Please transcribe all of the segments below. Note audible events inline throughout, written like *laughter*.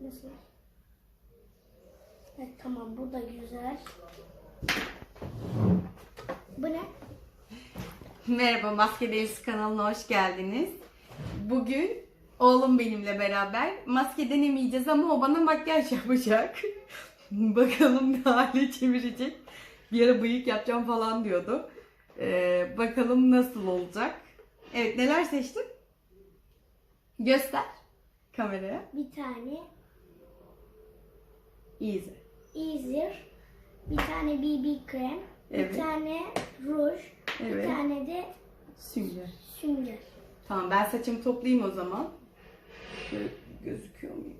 Nasıl? Evet tamam bu da güzel. Bu ne? Merhaba Maske Deniz kanalına hoş geldiniz. Bugün oğlum benimle beraber maske denemeyeceğiz ama o bana makyaj yapacak. *laughs* bakalım ne hale çevirecek. Bir ara bıyık yapacağım falan diyordu. Ee, bakalım nasıl olacak. Evet neler seçtin? Göster kameraya. Bir tane Easy. Easer, bir tane BB krem, Evet. bir tane ruj, bir Evet. tane de Sünger. sünger. Tamam ben saçımı toplayayım o zaman. Şöyle gözüküyor muyum?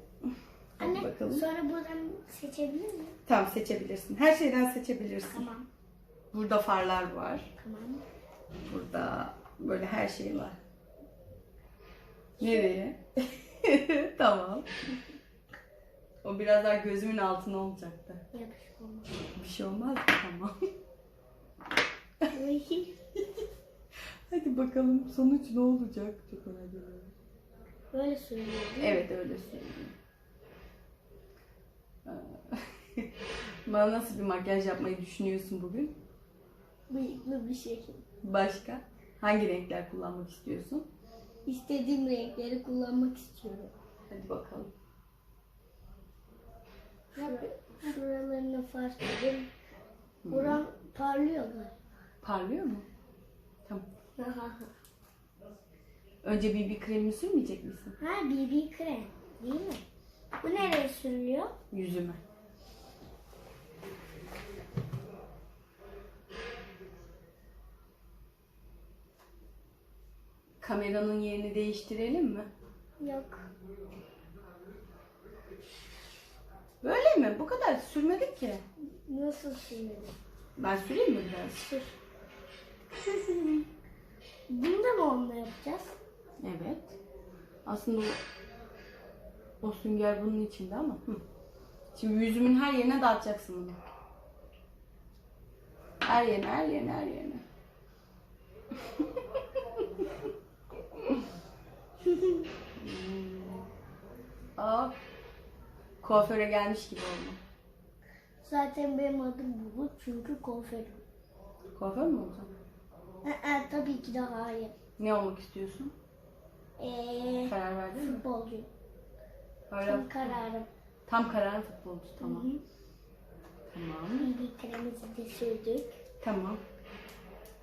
Anne bakalım. sonra buradan seçebilir miyim? Tamam seçebilirsin. Her şeyden seçebilirsin. Tamam. Burada farlar var. Tamam. Burada böyle her şey var. Nereye? *laughs* tamam. O biraz daha gözümün altına olacaktı. Yapışık olmaz. Bir şey olmaz? Tamam. *laughs* Hadi bakalım sonuç ne olacak? Çok merak ediyorum. Böyle söylüyor. Evet öyle söyleyeyim. *laughs* Bana nasıl bir makyaj yapmayı düşünüyorsun bugün? Bıyıklı bir şekil. Başka? Hangi renkler kullanmak istiyorsun? İstediğim renkleri kullanmak istiyorum. Hadi bakalım. Şura- Şuralarını fark edin. Buram parlıyorlar. Parlıyor mu? Tamam. Önce BB kremini sürmeyecek misin? ha BB krem değil mi? Bu nereye sürülüyor? Yüzüme. Kameranın yerini değiştirelim mi? Yok. Böyle mi? Bu kadar sürmedik ki. Nasıl sürülüyor? Ben süreyim mi biraz? Sür. Bunu da mı onunla yapacağız? Evet. Aslında o, o sünger bunun içinde ama. Hı. Şimdi yüzümün her yerine dağıtacaksın bunu. Her yerine, her yerine, her yerine. *laughs* Hmm. Aa, kuaföre gelmiş gibi oldu. Zaten benim adım Bulut çünkü kuaförüm. Kuaför mü olacaksın? Ee, tabii ki de hayır. Ne olmak istiyorsun? Ee, Karar verdin mi? futbolcu. Hala Tam kararım. tam karar futbolcu. Tamam. Hı hı. Tamam. Kremimizi de sürdük. Tamam.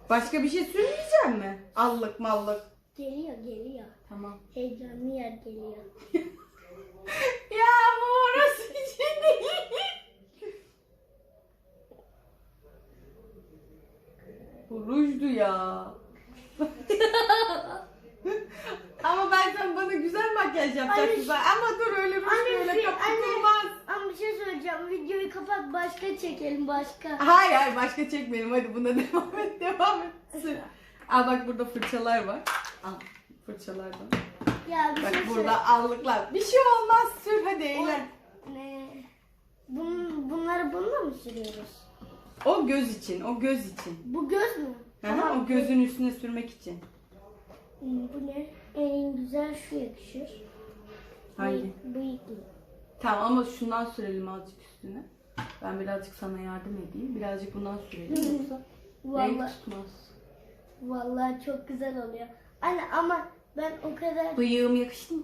Başka bir şey sürmeyeceğim mi? Allık mallık. Geliyor geliyor. Tamam. Heyecanlı yer geliyor. *laughs* Ya değil. Bu rujdu ya. Ama ben sen bana güzel makyaj yapacaksın. Anne, Ama dur öyle ruj böyle fi- kapatılmaz. Ama bir şey söyleyeceğim. Videoyu kapat başka çekelim başka. Hayır hayır başka çekmeyelim hadi buna *laughs* devam et devam et. Sür. Al bak burada fırçalar var. Al fırçalardan. Ya bir Bak şey burada allıklar. Bir şey olmaz sür hadi eğlen. Ne? Bun, bunları bununla mı sürüyoruz? O göz için, o göz için. Bu göz mü? Aha, o gözün üstüne sürmek için. Hmm, Bu ne? En güzel şu yakışır. Hangi? Bıyık- Bıyıklı. Tamam ama şundan sürelim azıcık üstüne. Ben birazcık sana yardım edeyim. Birazcık bundan sürelim yoksa renk Vallahi, tutmaz. vallahi çok güzel oluyor. Anne ama ben o kadar... Bıyığım yakıştı mı?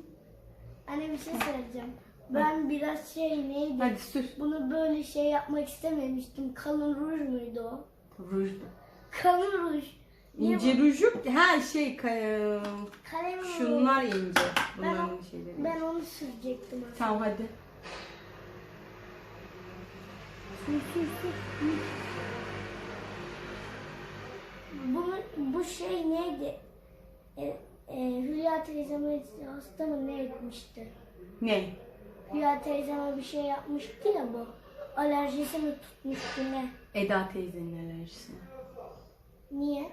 Anne bir şey söyleyeceğim. Ben biraz şey neydi? Hadi sür. Bunu böyle şey yapmak istememiştim. Kalın ruj muydu o? Ruj. Kalın ruj. Niye İnce ruj yok. Ha şey ka- Kalem ruj. şunlar ince. Ben, Bunların o- şeyleri. ben onu sürecektim aslında. Tamam hadi. Sür sür sür. Bu, bu şey neydi? E, e, Hülya teyzeme hasta mı ne etmişti? Ne? Hülya teyzeme bir şey yapmıştı ya bu. Alerjisi mi tutmuştu ne? Eda teyzenin alerjisi. Niye?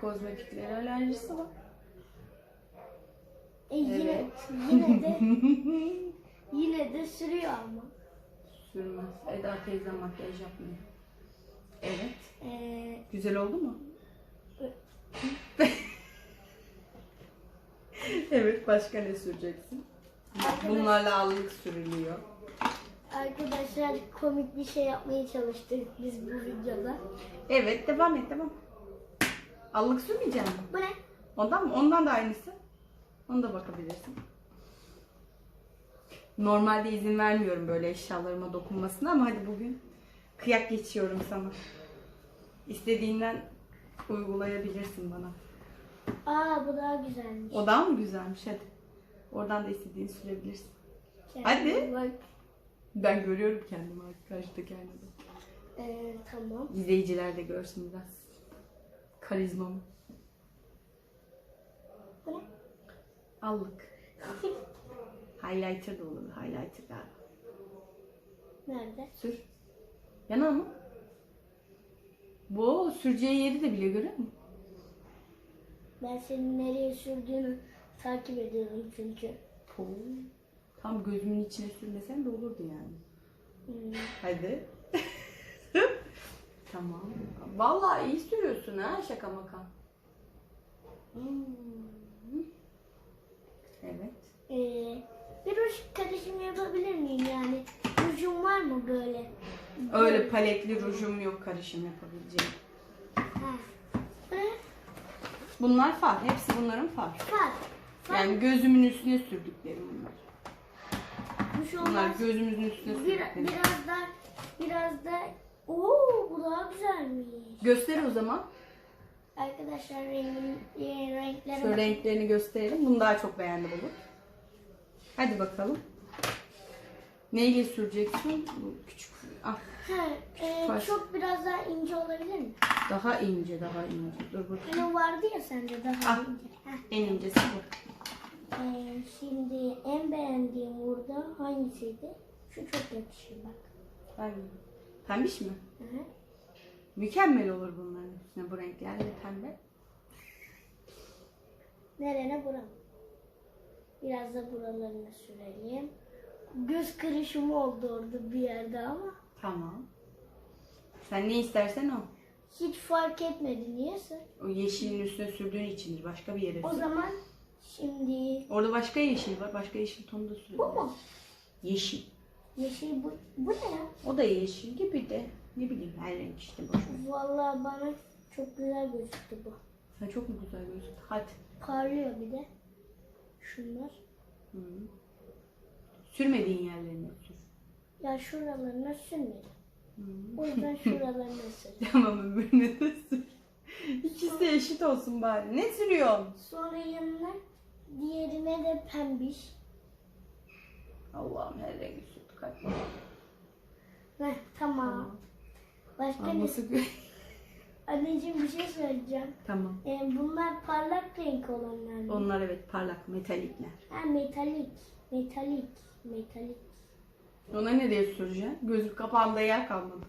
Kozmetiklere alerjisi var. E, yine, Evet. yine de *laughs* yine de sürüyor ama. Sürmez. Eda teyze makyaj yapmıyor. Evet. E, Güzel oldu mu? evet *laughs* başka ne süreceksin? Bunlarla allık sürülüyor. Arkadaşlar komik bir şey yapmaya çalıştık biz bu videoda. Evet devam et devam. Allık sürmeyeceğim mi? Bu ne? Ondan mı? Ondan da aynısı. Onu da bakabilirsin. Normalde izin vermiyorum böyle eşyalarıma dokunmasına ama hadi bugün kıyak geçiyorum sana. İstediğinden uygulayabilirsin bana. Aa bu daha güzelmiş. O daha mı güzelmiş hadi. Oradan da istediğini sürebilirsin. Hadi. Bak. Ben görüyorum kendimi artık karşıdaki aynada. Ee, tamam. İzleyiciler de görsün biraz. Karizmamı. Ne? Allık. *laughs* Highlighter da olur. Highlighter galiba. Nerede? Sür. Yana mı? Bu süreceği yeri de bile görüyor musun? Ben senin nereye sürdüğünü takip ediyorum çünkü. Oo. Tam gözümün içine sürmesen de olurdu yani. Hmm. Hadi. *laughs* tamam. Vallahi iyi sürüyorsun ha şaka maka. Hmm. Evet. Ee, bir ruj karışımı yapabilir miyim yani? Rujum var mı böyle? Öyle paletli rujum yok karışım yapabileceğim. Ha. Ne? Bunlar far. Hepsi bunların far. Far. Yani gözümün üstüne sürdüklerim bunlar. Ruj Bunlar olmaz. gözümüzün üstüne Bir, sürdüklerim. biraz da biraz da Oo bu daha güzelmiş. Göster o zaman. Arkadaşlar rengin e, renkleri Şöyle renklerini gösterelim. Bunu daha çok beğendim olur. Hadi bakalım. Neyle süreceksin? Bu küçük. Ah, Ha, e, çok biraz daha ince olabilir mi? daha ince, daha ince. Dur bakayım. Hani vardı ya sende daha Ah. ince. Heh. En incesi bu. Ee, şimdi en beğendiğim burada hangisiydi? Şu çok yakışır bak. Hangi? Pembiş mi? Hı hı. Mükemmel olur bunların üstüne bu renkler ve pembe. Nerene buram? Biraz da buralarına sürelim. Göz kırışımı oldu orada bir yerde ama Tamam. Sen ne istersen o. hiç fark etmedi niyeyse. O yeşilin üstüne sürdüğün içindir. Başka bir yere O sür. zaman şimdi Orada başka yeşil var. Başka yeşil tonu da sür. bu mu? Yeşil. Yeşil bu, bu ne ya? O da yeşil gibi de. Ne bileyim her renk işte boş ver. Vallahi bana çok güzel gözüktü bu. Sen çok mu güzel gözüktü? Hadi. Parlıyor bir de. Şunlar. Hı. Sürmediğin yerlerine sür. Ya şuralarına sürmedim. Hı. O yüzden şuralarına *laughs* sürdüm. Tamam öbürüne de sür. İkisi de eşit olsun bari. Ne sürüyorsun? Sonra yanına diğerine de pembiş. Allah'ım her rengi sürdük. Hadi. Heh, tamam. Başka ne? *laughs* Anneciğim bir şey söyleyeceğim. Tamam. Ee, bunlar parlak renk olanlar mı? Onlar evet parlak metalikler. Ha metalik. Metalik. Metalik. Ona nereye süreceksin? Gözüm kapağında yer kalmadı.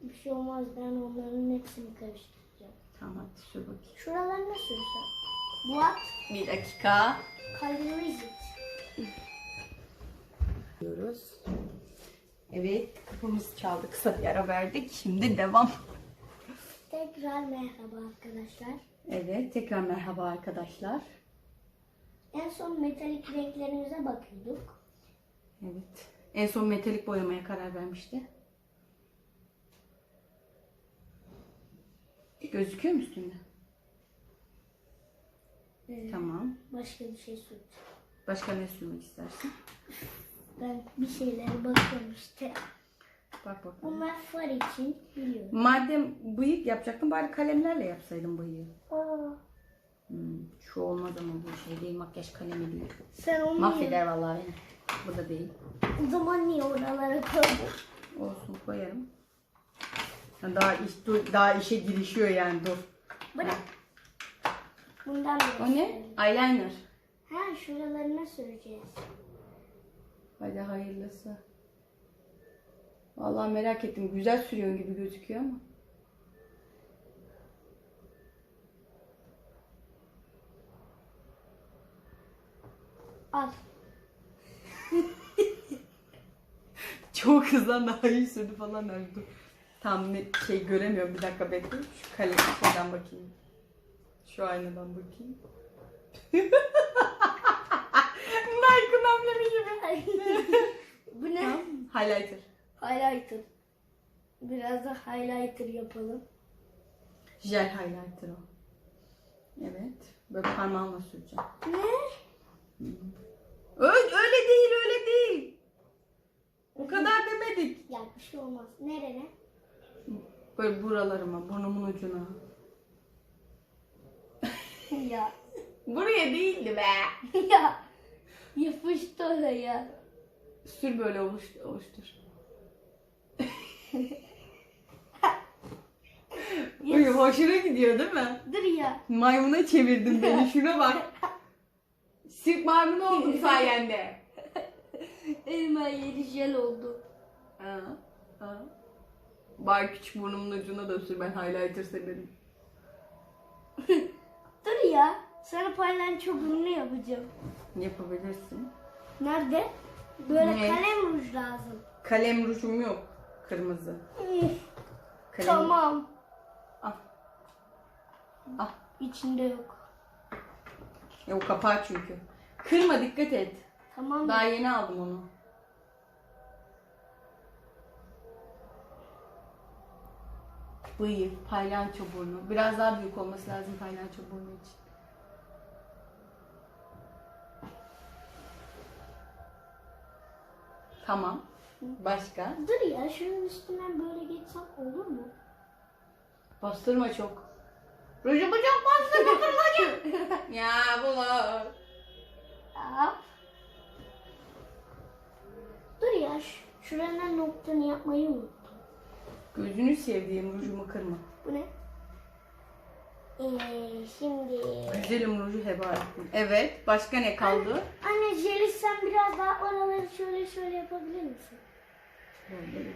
Bir şey olmaz ben onların hepsini karıştıracağım. Tamam hadi sür bakayım. Şuralarına sürsem. What Bir dakika. it? Diyoruz. Evet kapımız çaldı. Kısa bir ara verdik. Şimdi devam. Tekrar merhaba arkadaşlar. Evet tekrar merhaba arkadaşlar. En son metalik renklerimize bakıyorduk. Evet. En son metalik boyamaya karar vermişti. Gözüküyor mu üstünde? Ee, Tamam. Başka bir şey sürdüm. Başka ne sürmek istersin? *laughs* Ben bir şeylere bakıyorum işte. Bak bakalım. Bunlar far için biliyorum. Madem bıyık yapacaktın bari kalemlerle yapsaydın bıyığı. Aa, Hmm, şu olmaz ama bu şey değil makyaj kalemi değil. sen onu niye, Mahveder vallahi beni. Bu da değil. o zaman niye oralara koydun? Olsun koyarım. Ya daha iş dur, daha işe girişiyor yani dur. Bırak. Bundan da O ne? Eyeliner. Ha şuralarına süreceğiz. Hadi hayırlısı. Vallahi merak ettim. Güzel sürüyorsun gibi gözüküyor ama. Al. *laughs* Çok hızlan daha iyi sürdü falan der. Dur. Tam şey göremiyorum. Bir dakika bekle. Şu kalem şeyden bakayım. Şu aynadan bakayım. *laughs* Nike'ın amblemi gibi. *laughs* Bu ne? Highlighter. Highlighter. Biraz da highlighter yapalım. Jel highlighter o. Evet. Böyle parmağımla süreceğim. Ne? Öyle, öyle değil öyle değil. O kadar demedik. Ya bir şey olmaz. Nerene? Böyle buralarıma, burnumun ucuna. Ya. Buraya değildi be. *laughs* ya. Yapıştı oraya. Sür böyle oluş, oluştur. *laughs* Uy, hoşuna gidiyor değil mi? Dur ya. Maymuna çevirdin beni *laughs* şuna bak. Sirk maymunu oldum sayende. Elma yeri jel oldu. Ha, ha. Bari küçük burnumun ucuna da sür ben highlighter severim. Ya. Sana palyaço burnu yapacağım. Yapabilirsin. Nerede? Böyle Ne? kalem ruj lazım. Kalem rujum yok. Kırmızı. Kalem. Tamam. Al. Al. İçinde yok. Ya o kapağı çünkü. Kırma dikkat et. Tamam. Daha yeni aldım onu. Bıyık, palyaço burnu. Biraz daha büyük olması lazım palyaço burnu için. Tamam. Başka? Dur ya şunun üstünden böyle geçsem olur mu? Bastırma çok. Rujumu çok bastırma kırmacı. *laughs* ya bunu. Aa. Dur ya ş- şuranın noktanı yapmayı unuttum. Gözünü sevdiğim rujumu kırma. Bu ne? Ee, şimdi... Güzelim ruju heba ettim. Evet. Başka ne kaldı? Anne Jeli sen biraz daha oraları şöyle şöyle yapabilir misin? Böyle.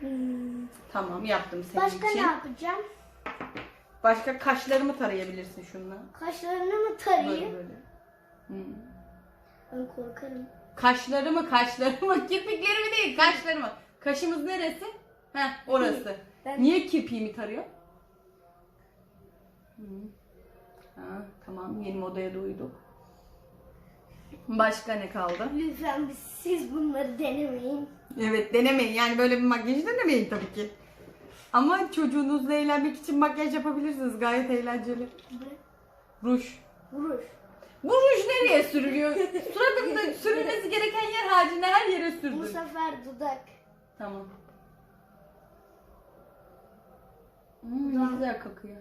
Hmm. Tamam yaptım senin Başka için. ne yapacağım? Başka kaşlarımı tarayabilirsin şununla. Kaşlarını mı Böyle tarayayım? böyle. Hmm. Ben korkarım. Kaşlarımı, kaşlarımı, *laughs* kirpiklerimi değil, kaşlarımı. Kaşımız neresi? Heh, orası. Ben- Niye kirpiğimi tarıyor? Hı. Ha, tamam, yeni modaya da uyduk. Başka ne kaldı? Lütfen biz- siz bunları denemeyin. Evet, denemeyin. Yani böyle bir makyaj denemeyin tabii ki. Ama çocuğunuzla eğlenmek için makyaj yapabilirsiniz. Gayet eğlenceli. Bu? Ruj. Vuruş. Bu ruj nereye sürülüyor? Suratımda sürülmesi gereken yer haricinde her yere Bu sürdüm. sefer dudak. Tamam. Hmm, ne güzel kokuyor.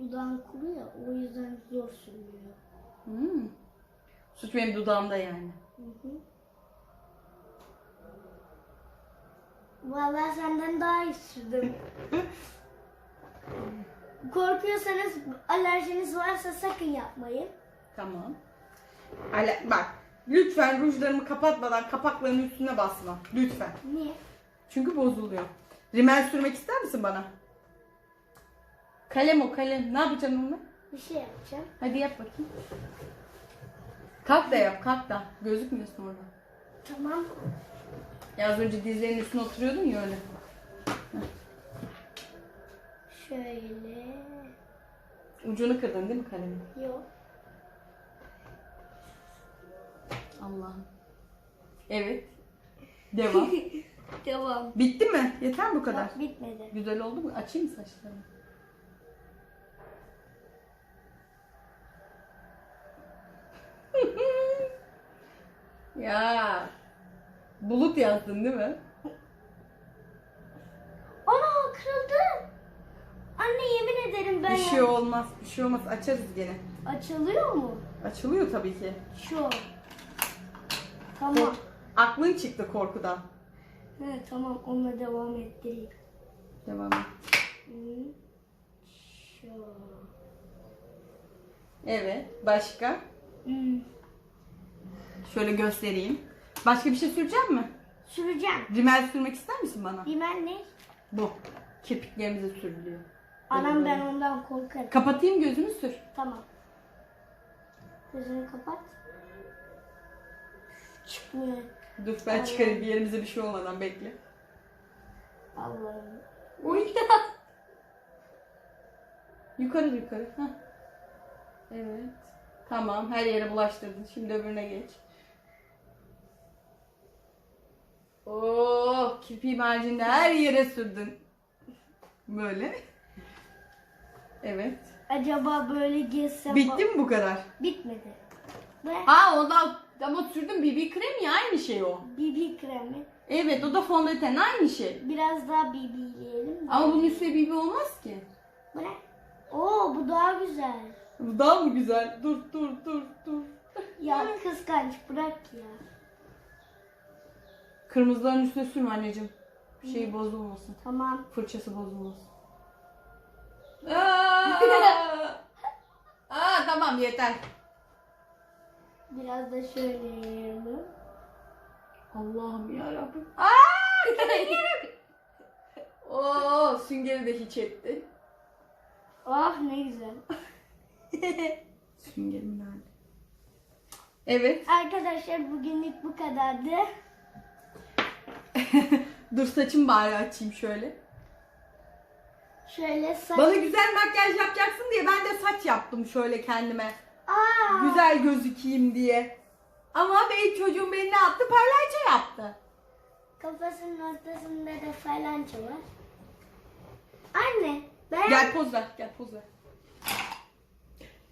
Dudağın kuru ya o yüzden zor sürülüyor. Hmm. Suç benim dudağımda yani. Hı hı. Vallahi senden daha iyi sürdüm. *laughs* Korkuyorsanız alerjiniz varsa sakın yapmayın. Tamam. Ala, bak lütfen rujlarımı kapatmadan kapaklarının üstüne basma. Lütfen. Niye? Çünkü bozuluyor. Rimel sürmek ister misin bana? Kalem o kalem. Ne yapacaksın onunla? Bir şey yapacağım. Hadi yap bakayım. Kalk da yap kalk da. Gözükmüyorsun orada. Tamam. Ya az önce dizlerinin üstüne oturuyordun ya öyle. Şöyle. Ucunu kırdın değil mi kalemin? Yok. Allah'ım. Evet. Devam. *laughs* Devam. Bitti mi? Yeter mi bu kadar? Bak, bitmedi. Güzel oldu mu? Açayım mı saçlarını? *laughs* ya. Bulut yazdın değil mi? Ana kırıldı. Anne yemin ederim ben Bir şey olmaz. Bir şey olmaz. Açarız gene. Açılıyor mu? Açılıyor tabii ki. Şu. Tamam. Kork- Aklın çıktı korkudan. He, tamam onunla devam ettireyim. Devam et. Hı. Şu. Evet. Başka? Hmm. Şöyle göstereyim. Başka bir şey sürecek mi? Süreceğim. Rimel sürmek ister misin bana? Bilmem ne? Bu. Kirpiklerimize sürülüyor. Anam ben ondan korkarım. Kapatayım gözünü sür. Tamam. Gözünü kapat. Çıkmıyor. Dur ben çıkarayım bir yerimize bir şey olmadan bekle. Allah'ım. Uy. *laughs* yukarı yukarı. Heh. Evet. Tamam her yere bulaştırdın. Şimdi öbürüne geç. Oh, kirpiği haricinde her yere sürdün. Böyle. Evet. Acaba böyle gezsem... Bitti mi bu kadar? Bitmedi. Bırak. Ha o da ama sürdüm BB kremi ya aynı şey o. BB kremi. Evet o da fondöten aynı şey. Biraz daha BB'leyelim. Ama bunun üstüne BB olmaz ki. Bırak. Oo bu daha güzel. Bu daha mı güzel? Dur dur dur dur. Ya kıskanç bırak ya. Kırmızıların üstüne sürme anneciğim. Şeyi bozulmasın. Tamam. Fırçası bozulmasın. Aa! *laughs* Aa tamam yeter. Biraz da şöyle yiyelim. Allah'ım ya Rabbim. *laughs* Oo, süngeri de hiç etti. Oh ne güzel. Süngerim nerede? Evet. Arkadaşlar bugünlük bu kadardı. *laughs* Dur saçımı bari açayım şöyle. Şöyle saç... Bana güzel makyaj yapacaksın diye ben de saç yaptım şöyle kendime. Aa, Güzel gözükeyim diye. Ama benim çocuğum beni ne yaptı? Parlayıcı yaptı. Kafasının ortasında da falanca var. Anne ben... Gel poz ver, gel poz ver.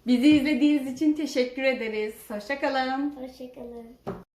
Bizi izlediğiniz için teşekkür ederiz. Hoşçakalın. Hoşçakalın.